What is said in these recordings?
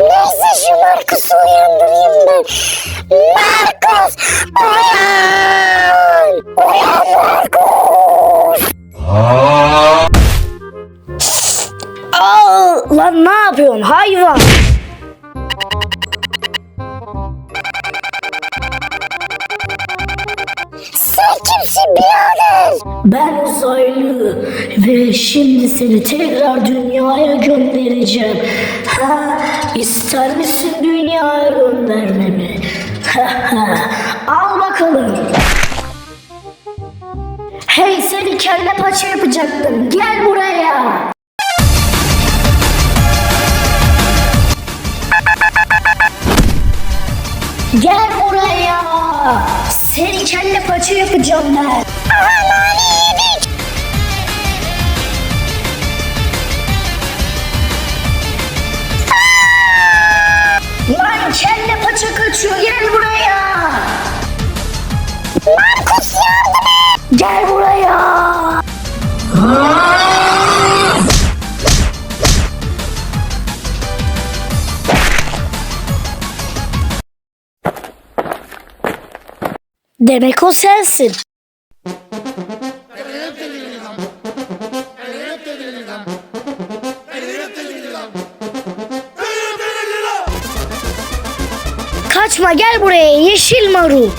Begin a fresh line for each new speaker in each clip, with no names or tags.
Neyse şu Markus'u uyandırayım ben. Markus uyan! Uyan Markus! Aa, lan ne yapıyorsun hayvan? Sen kimsin birader? Ben uzaylı ve şimdi seni tekrar dünyaya göndereceğim. Ha, ister misin dünyaya göndermemi? Ha, ha. Al bakalım. Hey seni kelle paça yapacaktım. Gel buraya. Gel buraya. Seni kelle paça yapacağım ben. Aman yedik. Lan kelle paça kaçıyor. Gel buraya. Markus yardım et. Gel buraya. Demek o sensin. Kaçma gel buraya yeşil marul.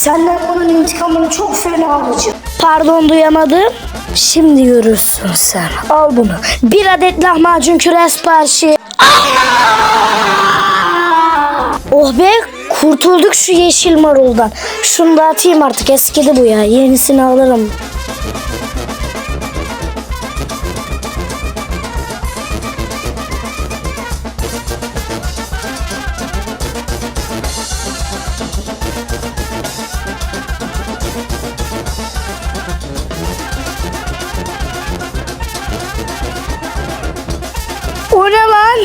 Senden bunun intikamını çok fena alacağım. Pardon duyamadım. Şimdi görürsün sen. Al bunu. Bir adet lahmacun küre siparişi. Oh be kurtulduk şu yeşil maruldan. Şunu da atayım artık eskidi bu ya. Yenisini alırım. O ne lan?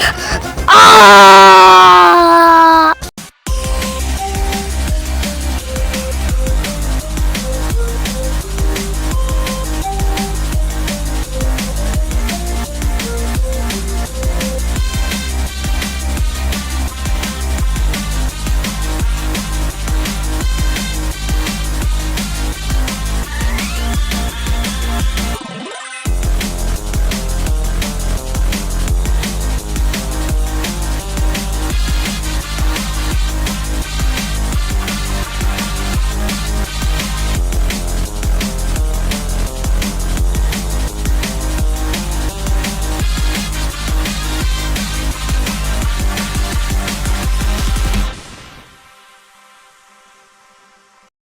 Aa!